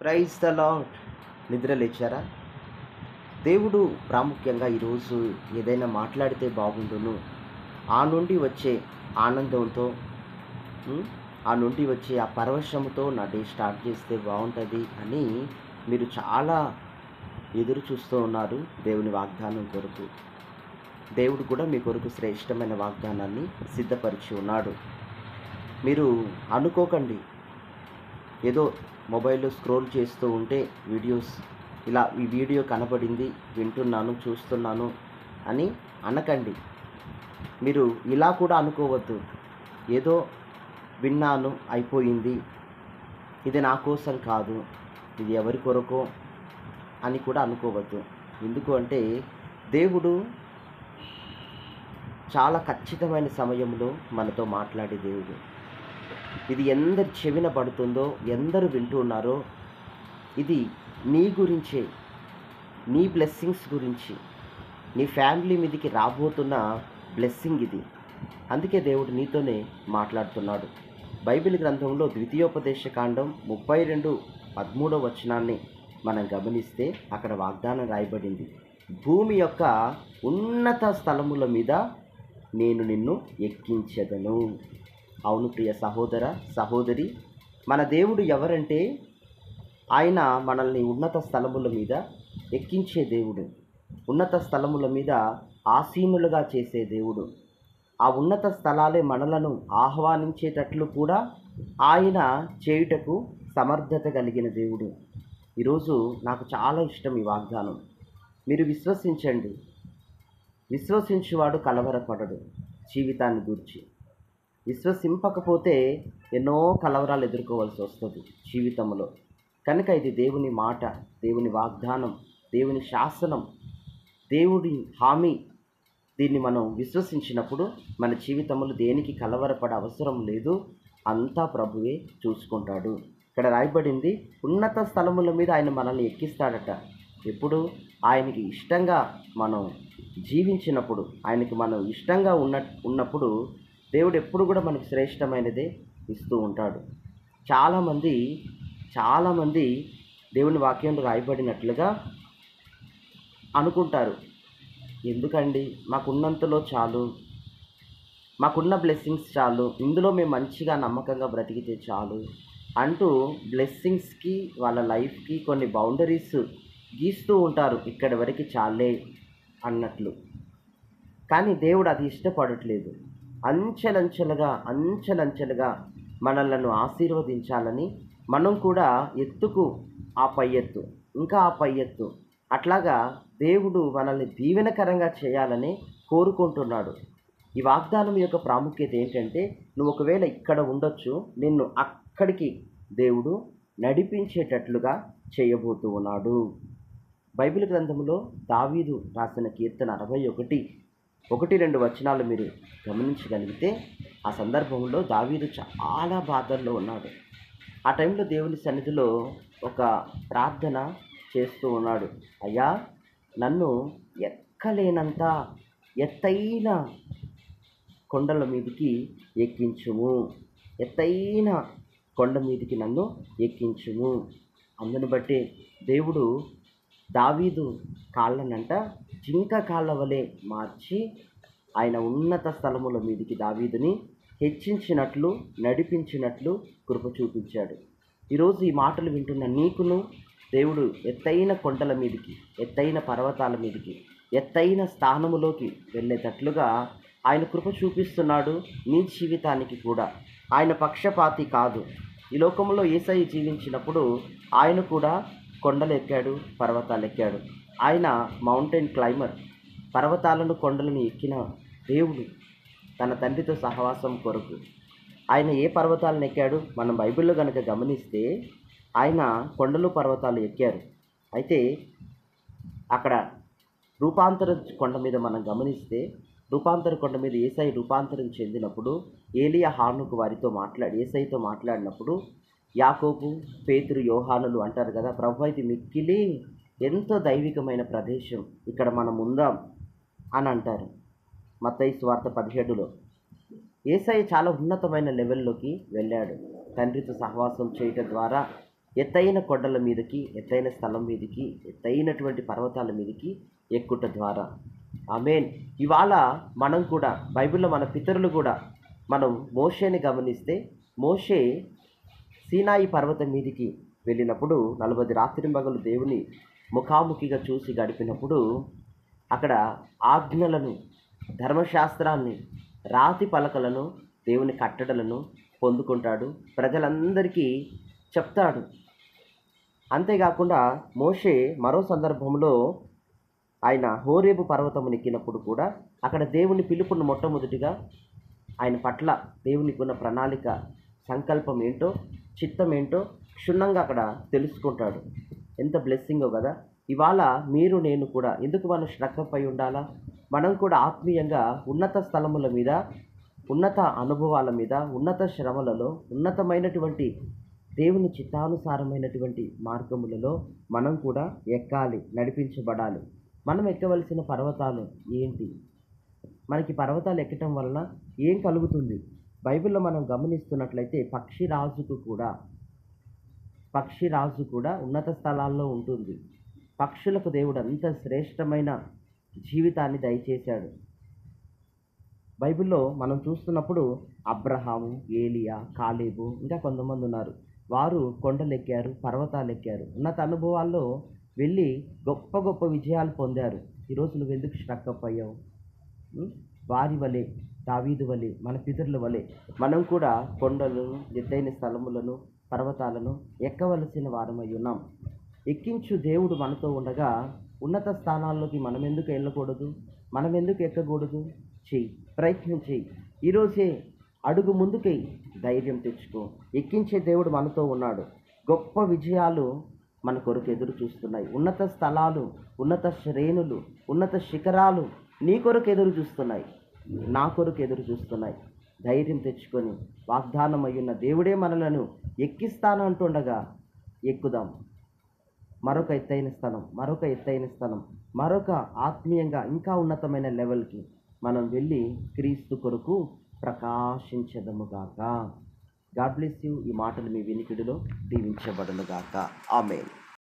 Praise the lord నిద్ర లేచారా? దేవుడు ప్రాముఖ్యంగా ఈరోజు ఏదైనా మాట్లాడితే బాగుండును. ఆ నుండి వచ్చే ఆనందంతో ఆ నుండి వచ్చే ఆ పరవశంతో నా డే స్టార్ట్ చేస్తే బాగుంటుంది అని మీరు చాలా ఎదురు చూస్తూ ఉన్నారు దేవుని వాగ్దానం కొరకు. దేవుడు కూడా మీ కొరకు శ్రేష్టమైన వాగ్దానాన్ని సిద్ధపరిచి ఉన్నాడు. మీరు అనుకోకండి ఏదో మొబైల్లో స్క్రోల్ చేస్తూ ఉంటే వీడియోస్ ఇలా ఈ వీడియో కనబడింది వింటున్నాను చూస్తున్నాను అని అనకండి. మీరు ఇలా కూడా అనుకోవద్దు. ఏదో విన్నాను అయిపోయింది. ఇది నా కోసం కాదు. ఇది ఎవరి కొరకో అని కూడా అనుకోవద్దు. ఎందుకు అంటే దేవుడు చాలా ఖచ్చితమైన సమయంలో మనతో మాట్లాడే దేవుడు. ఇది ఎందరి చెవిన పడుతుందో ఎందరు వింటున్నారో ఇది నీ గురించే నీ బ్లెస్సింగ్స్ గురించి. నీ ఫ్యామిలీ మీదకి రాబోతున్న బ్లెస్సింగ్ ఇది. అందుకే దేవుడు నీతోనే మాట్లాడుతున్నాడు. బైబిల్ గ్రంథంలో ద్వితీయోపదేశ కాండం ముప్పై రెండు పదమూడవ వచనాన్ని మనం గమనిస్తే అక్కడ వాగ్దానం రాయబడింది. భూమి యొక్క ఉన్నత స్థలముల మీద నేను నిన్ను ఎక్కించెదను. అవును ప్రియ సహోదర సహోదరి మన దేవుడు ఎవరంటే ఆయన మనల్ని ఉన్నత స్థలముల మీద ఎక్కించే దేవుడు. ఉన్నత స్థలముల మీద ఆసీనులుగా చేసే దేవుడు. ఆ ఉన్నత స్థలాలే మనలను ఆహ్వానించేటట్లు కూడా ఆయన చేయుటకు సమర్థత కలిగిన దేవుడు. ఈరోజు నాకు చాలా ఇష్టం ఈ వాగ్దానం. మీరు విశ్వసించండి. విశ్వసించువాడు కలవరపడడు జీవితాన్ని గూర్చి. విశ్వసింపకపోతే ఎన్నో కలవరాలు ఎదుర్కోవాల్సి వస్తుంది జీవితంలో. కనుక ఇది దేవుని మాట దేవుని వాగ్దానం దేవుని శాసనం దేవుడి హామీ. దీన్ని మనం విశ్వసించినప్పుడు మన జీవితంలో దేనికి కలవరపడే అవసరం లేదు అంతా ప్రభువే చూసుకుంటాడు. ఇక్కడ రాయబడింది ఉన్నత స్థలముల మీద ఆయన మనల్ని ఎక్కిస్తాడట. ఎప్పుడు? ఆయనకి ఇష్టంగా మనం జీవించినప్పుడు ఆయనకి మనం ఇష్టంగా ఉన్న ఉన్నప్పుడు దేవుడు ఎప్పుడు కూడా మనకు శ్రేష్టమైనదే ఇస్తూ ఉంటాడు. చాలామంది చాలామంది దేవుని వాక్యంలో రాయబడినట్లుగా అనుకుంటారు. ఎందుకండి? మాకున్నంతలో చాలు. మాకున్న బ్లెస్సింగ్స్ చాలు. ఇందులో మేము మంచిగా నమ్మకంగా బ్రతికితే చాలు అంటూ బ్లెస్సింగ్స్కి వాళ్ళ లైఫ్కి కొన్ని బౌండరీస్ గీస్తూ ఉంటారు. ఇక్కడి వరకు చాలే అన్నట్లు. కానీ దేవుడు అది ఇష్టపడట్లేదు. అంచెలంచెలుగా అంచెలంచెలుగా మనలను ఆశీర్వదించాలని మనం కూడా ఎత్తుకు ఆ పై ఎత్తు ఇంకా ఆ పై ఎత్తు. అట్లాగా దేవుడు మనల్ని దీవెనకరంగా చేయాలని కోరుకుంటున్నాడు. ఈ వాగ్దానం యొక్క ప్రాముఖ్యత ఏంటంటే నువ్వు ఒకవేళ ఇక్కడ ఉండొచ్చు నిన్ను అక్కడికి దేవుడు నడిపించేటట్లుగా చేయబోతూ ఉన్నాడు బైబిల్ గ్రంథంలో దావీదు రాసిన కీర్తన అరవై ఒకటి ఒకటి రెండు వచనాలు మీరు గమనించగలిగితే ఆ సందర్భంలో దావీదు చాలా బాధల్లో ఉన్నాడు. ఆ టైంలో దేవుని సన్నిధిలో ఒక ప్రార్థన చేస్తూ ఉన్నాడు. అయ్యా నన్ను ఎక్కలేనంత ఎత్తైన కొండల మీదకి ఎక్కించుము. ఎత్తైన కొండ మీదకి నన్ను ఎక్కించుము. అందును బట్టి దేవుడు దావీదు కాళ్ళనంట జింక కాళ్ళ వలె మార్చి ఆయన ఉన్నత స్థలముల మీదికి దావీదుని హెచ్చించినట్లు నడిపించినట్లు కృప చూపించాడు. ఈరోజు ఈ మాటలు వింటున్న నీకును దేవుడు ఎత్తైన కొండల మీదికి ఎత్తైన పర్వతాల మీదికి ఎత్తైన స్థానములోకి వెళ్ళేటట్లుగా ఆయన కృప చూపిస్తున్నాడు నీ జీవితానికి కూడా. ఆయన పక్షపాతి కాదు. ఈ లోకంలో ఏసై జీవించినప్పుడు ఆయన కూడా కొండలు ఎక్కాడు పర్వతాలు ఎక్కాడు ఆయన మౌంటైన్ క్లైమర్. పర్వతాలను కొండలను ఎక్కిన దేవుడు తన తండ్రితో సహవాసం కొరకు. ఆయన ఏ పర్వతాలను ఎక్కాడు? మనం బైబిల్లో కనుక గమనిస్తే ఆయన కొండలు పర్వతాలు ఎక్కారు. అయితే అక్కడ రూపాంతర కొండ మీద మనం గమనిస్తే రూపాంతర కొండ మీద ఏసై రూపాంతరం చెందినప్పుడు ఏలియా హానుకు వారితో మాట్లాడి ఏసైతో మాట్లాడినప్పుడు యాకోబు పేతురు యోహానులు అంటారు కదా ప్రభు ఇది మిక్కిలి ఎంతో దైవికమైన ప్రదేశం ఇక్కడ మనం ఉందాం అని అంటారు. మతయి స్వార్థ పదిహేడులో ఏసై చాలా ఉన్నతమైన లెవెల్లోకి వెళ్ళాడు. తండ్రితో సహవాసం చేయటం ద్వారా ఎత్తైన కొండల మీదకి ఎత్తైన స్థలం మీదకి ఎత్తైనటువంటి పర్వతాల మీదకి ఎక్కుట ద్వారా. ఆమెన్. ఇవాళ మనం కూడా బైబిల్లో మన పితరులు కూడా మనం మోషేని గమనిస్తే మోషే సీనాయి పర్వతం మీదికి వెళ్ళినప్పుడు నలభై రాత్రింబగలు దేవుని ముఖాముఖిగా చూసి గడిపినప్పుడు అక్కడ ఆజ్ఞలను ధర్మశాస్త్రాన్ని రాతి పలకలను దేవుని కట్టడలను పొందుకుంటాడు. ప్రజలందరికీ చెప్తాడు. అంతేకాకుండా మోషే మరో సందర్భంలో ఆయన హోరేబు పర్వతము ఎక్కినప్పుడు కూడా అక్కడ దేవుని పిలుపును మొట్టమొదటిగా ఆయన పట్ల దేవునికి ఉన్న ప్రణాళిక సంకల్పం ఏంటో చిత్తం ఏంటో క్షుణ్ణంగా అక్కడ తెలుసుకుంటాడు. ఎంత బ్లెస్సింగో కదా. ఇవాళ మీరు నేను కూడా ఎందుకు మనం శ్రద్ధపై ఉండాలా? మనం కూడా ఆత్మీయంగా ఉన్నత స్థలముల మీద ఉన్నత అనుభవాల మీద ఉన్నత శ్రమలలో ఉన్నతమైనటువంటి దేవుని చిత్తానుసారమైనటువంటి మార్గములలో మనం కూడా ఎక్కాలి నడిపించబడాలి. మనం ఎక్కవలసిన పర్వతాలు ఏంటి? మనకి పర్వతాలు ఎక్కటం వలన ఏం కలుగుతుంది? బైబిల్లో మనం గమనిస్తున్నట్లయితే పక్షిరాజుకు కూడా పక్షిరాజు కూడా ఉన్నత స్థలాల్లో ఉంటుంది. పక్షులకు దేవుడు అంత శ్రేష్టమైన జీవితాన్ని దయచేశాడు. బైబిల్లో మనం చూస్తున్నప్పుడు అబ్రహాము ఏలియా కాలేబు ఇంకా కొంతమంది ఉన్నారు. వారు కొండలెక్కారు పర్వతాలు ఎక్కారు ఉన్నత అనుభవాల్లో వెళ్ళి గొప్ప గొప్ప విజయాలు పొందారు. ఈరోజు నువ్వు ఎందుకు స్ట్రక్అప్ అయ్యావు వారి వలె దావీదు వలె మన పితరుల వలె. మనం కూడా కొండలను ఎద్దైన స్థలములను పర్వతాలను ఎక్కవలసిన వారమై ఉన్నాం. ఎక్కించు దేవుడు మనతో ఉండగా ఉన్నత స్థానాల్లోకి మనం ఎందుకు వెళ్ళకూడదు? మనం ఎందుకు ఎక్కకూడదు? చెయ్యి ప్రయత్నం చెయ్యి. ఈరోజే అడుగు ముందుకై ధైర్యం తెచ్చుకో. ఎక్కించే దేవుడు మనతో ఉన్నాడు. గొప్ప విజయాలు మన కొరకు ఎదురు చూస్తున్నాయి. ఉన్నత స్థలాలు ఉన్నత శ్రేణులు ఉన్నత శిఖరాలు నీ కొరకు ఎదురు చూస్తున్నాయి. నా కొరకు ఎదురు చూస్తున్నాయి. ధైర్యం తెచ్చుకొని వాగ్దానం అయ్యున్న దేవుడే మనలను ఎక్కిస్తాను అంటుండగా ఎక్కుదాం. మరొక ఎత్తైన స్థలం మరొక ఎత్తైన స్థలం మరొక ఆత్మీయంగా ఇంకా ఉన్నతమైన లెవెల్కి మనం వెళ్ళి క్రీస్తు కొరకు ప్రకాశించదముగాక. God bless you. ఈ మాటలు మీ వినికిడిలో దీవించబడనుగాక. ఆమె